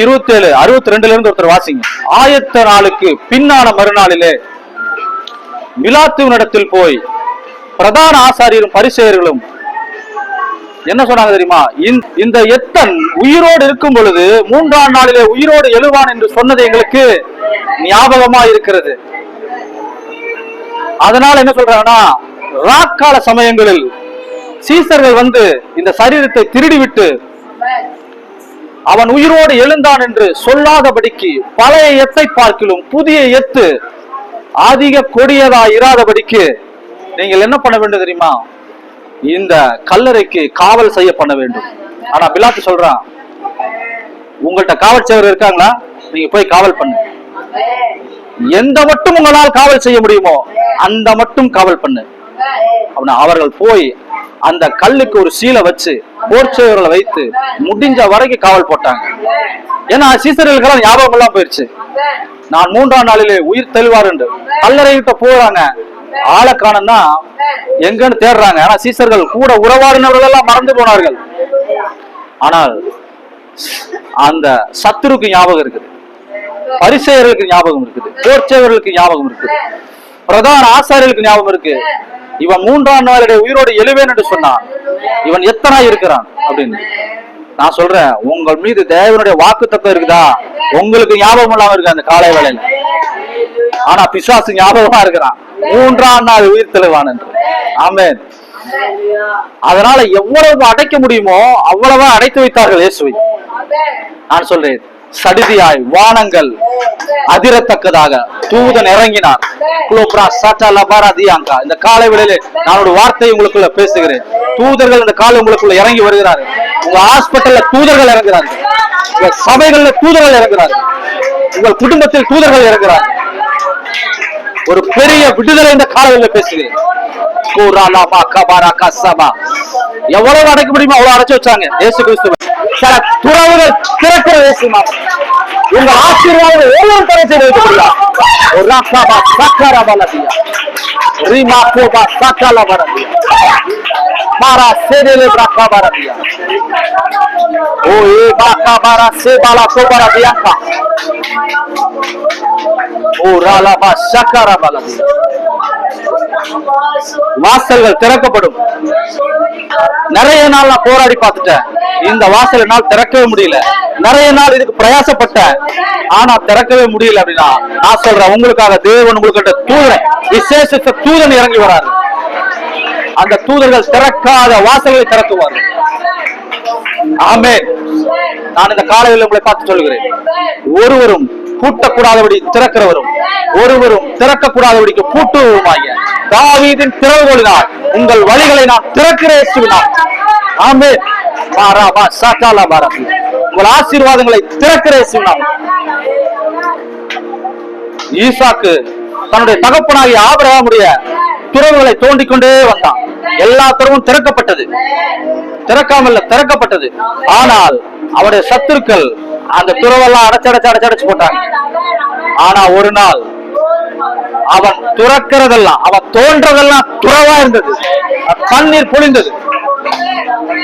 இருபத்தி ஏழு அறுபத்தி ரெண்டுல இருந்து ஒருத்தர் வாசிங்க. ஆயத்த நாளுக்கு பின்னான மறுநாளிலே மிலாத்துவனிடத்தில் போய் பிரதான ஆசாரியரும் பரிசெயர்களும் என்ன சொன்னாங்க தெரியுமா? இந்த- இந்த எத்தன் உயிரோடு இருக்கும் பொழுது மூன்றாம் நாளிலே உயிரோடு எழுவான் என்று சொன்னது எங்களுக்கு ஞாபகமா இருக்கிறது. அதனால என்ன சொல்றாங்கன்னா ராக்கால சமயங்களில் சீசர்கள் வந்து இந்த சரீரத்தை திருடிவிட்டு அவன் உயிரோடு எழுந்தான் என்று சொல்லாதபடிக்கு பழைய எத்தை பார்க்கிலும் புதிய எத்து அதிக கொடியதா இராதபடிக்கு நீங்கள் என்ன பண்ண வேண்டும் தெரியுமா? இந்த கல்லறைக்கு காவல் செய்ய பண்ண வேண்டும். ஆனா பிலாத்து சொல்றான் உங்கள்கிட்ட காவல் சேவர் இருக்காங்களா? நீங்க போய் காவல் பண்ணு. எந்த மட்டும் உங்களால் காவல் செய்ய முடியுமோ அந்த மட்டும் காவல் பண்ணு. அவர்கள் போய் அந்த கல்லுக்கு ஒரு சீலை வச்சு போர்ச்சேவர்களை வைத்து முடிஞ்ச வரைக்கும் காவல் போட்டாங்க. ஏன்னா சீசர்களுக்கெல்லாம் ஞாபகம் எல்லாம் போயிருச்சு. நான் மூன்றாம் நாளிலே உயிர் தெளிவார் என்று. கல்லறை விட்ட போறாங்க. ஆளை காணோம்னா எங்கன்னு தேடுறாங்க. ஆனா சீசர்கள் கூட உறவாடினவர்கள் எல்லாம் மறந்து போனார்கள். ஆனால் அந்த சத்துருக்கு ஞாபகம் இருக்குது. பரிசெயர்களுக்கு ஞாபகம் இருக்குது. போர்ச்சேவர்களுக்கு ஞாபகம் இருக்குது. பிரதான ஆசாரியர்களுக்கு ஞாபகம் இருக்கு. இவன் மூன்றாம் நாளுடைய உயிரோடு எழுவேன் என்று சொன்னான். இவன் எத்தனை இருக்கிறான்? அப்படின்னு. நான் சொல்றேன் உங்கள் மீது தேவனுடைய வாக்கு தத்துவம் இருக்குதா உங்களுக்கு ஞாபகம் இல்லாம இருக்கு அந்த காலை வேளையில? ஆனா பிசாசு ஞாபகமா இருக்கிறான். மூன்றாம் நாள் உயிர் தெளிவான் என்று. ஆமென். அதனால எவ்வளவு அடைக்க முடியுமோ அவ்வளவா அடைத்து வைத்தார்கள் இயேசுவை. நான் சொல்றேன் சடிதியாய் வானங்கள் அதிரத்தக்கதாக தூதன் இறங்கினார் இந்த காலை வேளையிலே நான் ஒரு வார்த்தை உங்களுக்குள்ள பேசுகிறேன். தூதர்கள் இந்த காலை உங்களுக்குள்ள இறங்கி வருகிறார்கள். உங்க ஹாஸ்பிட்டல்ல தூதர்கள் இறங்குறார்கள் உங்க சபைகள்ல தூதர்கள் இறங்குறார்கள் உங்கள் குடும்பத்தில் தூதர்கள் இறங்குறார்கள் ஒரு பெரிய விடுதலை இந்த காலையில் பேசுகிறேன். எவ்வளவு அடைக்க முடியுமோ அவ்வளவு அடைச்சு வச்சாங்க. கிறிஸ்துவ. துறவுகள் திறக்கிற இயேசு நாமம். உங்கள் ஆசீர்வாதம் ஒவ்வொரு தடவை செய்து வைக்க முடியும் ஒரு ராக்காபா சக்கர பலதியா ரீமா கோபா சக்கல பரதியா மாரா சேரேலே ராக்கா பரதியா ஓ ஏ பாக்கா பாரா சே பாலா கோபரா தியாக்கா ஓ ராலாபா சக்கர பலதியா வாசல்கள் திறக்கப்படும். நிறைய நாள் நான் போராடி பார்த்துட்டேன். இந்த வாசல் என்னால் திறக்கவே முடியல. நிறைய நாள் இதுக்கு பிரயாசப்பட்டேன். ஆனா திறக்கவே முடியல அப்படின்னா நான் சொல்றேன் உங்களுக்காக தேவன் உங்களுக்கு தூதன் விசேஷ தூதன் இறங்கி வராரு. அந்த தூதர்கள் திறக்காத வாசல்களை திறக்குவார் ஆமென். நான் இந்த காலையில் உங்களை பார்த்து சொல்கிறேன் ஒருவரும் கூட்டக்கூடாதபடி திறக்கிறவரும் ஒருவரும் திறக்கக்கூடாதபடிக்கு பூட்டுவருமாகிய தாவீதின் திறவுகோலினால் உங்கள் வழிகளை நான் திறக்கிறேன் ஆமே மாறாமா சாக்காலா மாறா உங்கள் ஆசீர்வாதங்களை திறக்கிறேன் ஈசாக்கு தன்னுடைய தகப்பனாகிய ஆபிரகாமுடைய துறவுகளை தோண்டிக் கொண்டே வந்தான். எல்லா துறவும் திறக்கப்பட்டது. திறக்காமல் திறக்கப்பட்டது. ஆனால் அவருடைய சத்துருக்கள் அந்த துறவெல்லாம் அடைச்சடைச்சு அடைச்சடைச்சு போட்டாங்க. ஆனா ஒரு நாள் அவன் துறக்கிறதெல்லாம் அவன் தோன்றதெல்லாம் துறவா இருந்தது. தண்ணீர் பொழிந்தது.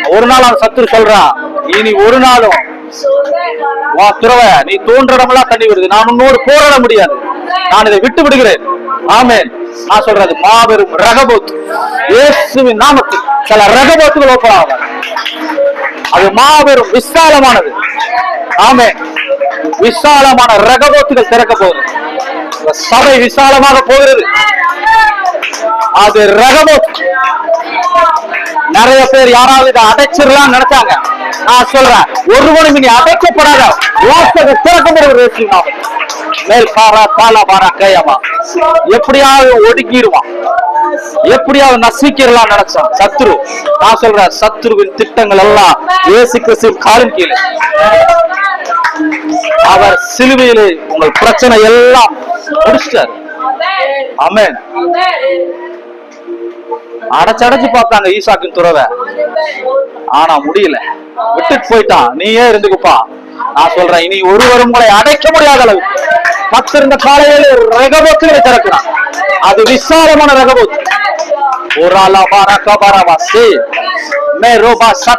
ஒரு நாள் அவன் சத்துரு சொல்றான் இனி ஒரு நாளும் வா துறவ நீ தோன்றடமெல்லாம் தண்ணி வருது நான் உன்னோடு போராட முடியாது. நான் இதை விட்டு விடுகிறேன். ஆமேன். நான் சொல்றது மாபெரும் ரகபோத். இயேசுவின் நாமத்தில். சில ரகபோத்துகள் ஓப்பன் ஆகும் அது மாபெரும் விசாலமானது. ஆமேன். விசாலமான ரகபோத்துகள் திறக்க போகுது சபை விசாலமாக போகிறது. அது ரகபோத். நிறைய பேர் யாராவது இதை அடைச்சிடலாம் நினைச்சாங்க. நான் சொல்றேன் ஒருவனும் இனி அடைக்கப்படாத வாசக திறக்க இயேசு மேல் பாரா பாலா பாரா கையமா. எப்படியாவது ஒடுக்கிடுவான். எப்படியாவது நசிக்கிறலாம் நினைச்சான். சத்ரு நான் சொல்றேன் சத்ருவின் திட்டங்கள் எல்லாம் இயேசு கிறிஸ்து காலின் கீழே. சிலுவையிலே உங்கள் பிரச்சனை எல்லாம் முடிச்சிட்டாரு. ஆமென். அடைச்சடைச்சு பார்த்தாங்க ஈசாக்கின் துறவை. ஆனா முடியல. விட்டுட்டு போயிட்டான். நீயே இருந்துக்குப்பா. நான் சொல்றேன் இனி ஒருவரும் உங்களை அடைக்க முடியாத அளவு கத்திருந்த காலையில ரகபோத்துகளை திறக்கிறான். அது விசாலமான ரகபோத் ஒரு ஆளா ரகபரவாசி மேரோபா சே